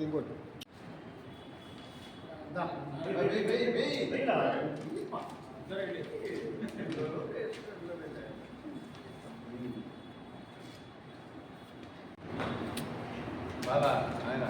ఇది ఇంకోటి బాబా ఆయన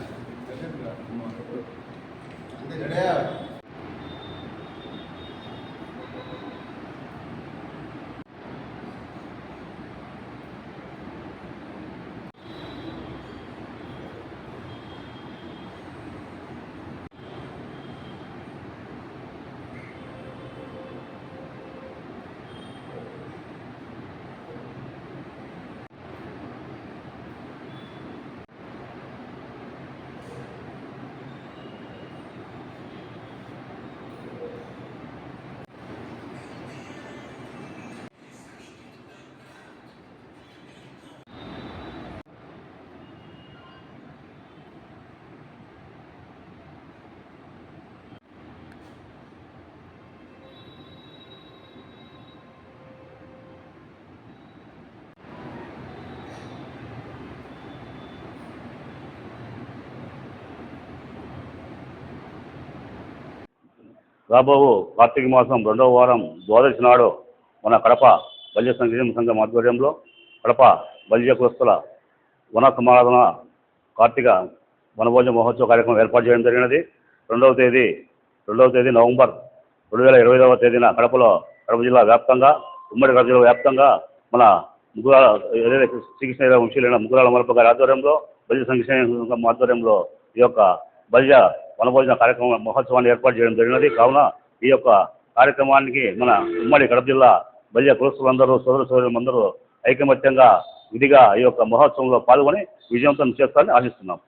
రాబోవు కార్తీక మాసం రెండవ వారం ద్వాదశి నాడు మన కడప బల్య సంక్షేమ సంఘం ఆధ్వర్యంలో కడప బల్య కులస్తుల వన సమారాధన కార్తీక వనభోజ మహోత్సవ కార్యక్రమం ఏర్పాటు చేయడం జరిగినది. రెండవ తేదీ రెండవ తేదీ నవంబర్ రెండు వేల ఇరవై ఐదవ తేదీన కడపలో కడప జిల్లా వ్యాప్తంగా ఉమ్మడి కడప జిల్లా వ్యాప్తంగా మన ముగ్గురాల ఏదైతే శ్రీకృష్ణ వంశీలైన ముగ్గురాల మరప గారి ఆధ్వర్యంలో బల్య సంక్షేమ సంఘం ఆధ్వర్యంలో ఈ యొక్క బల్య వనభోజన కార్యక్రమం మహోత్సవాన్ని ఏర్పాటు చేయడం జరిగినది. కావున ఈ యొక్క కార్యక్రమానికి మన ఉమ్మడి కడప జిల్లా బల్య కులస్తులందరూ సోదర సోదరులందరూ ఐకమత్యంగా విధిగా ఈ యొక్క మహోత్సవంలో పాల్గొని విజయవంతం చేస్తారని ఆశిస్తున్నాం.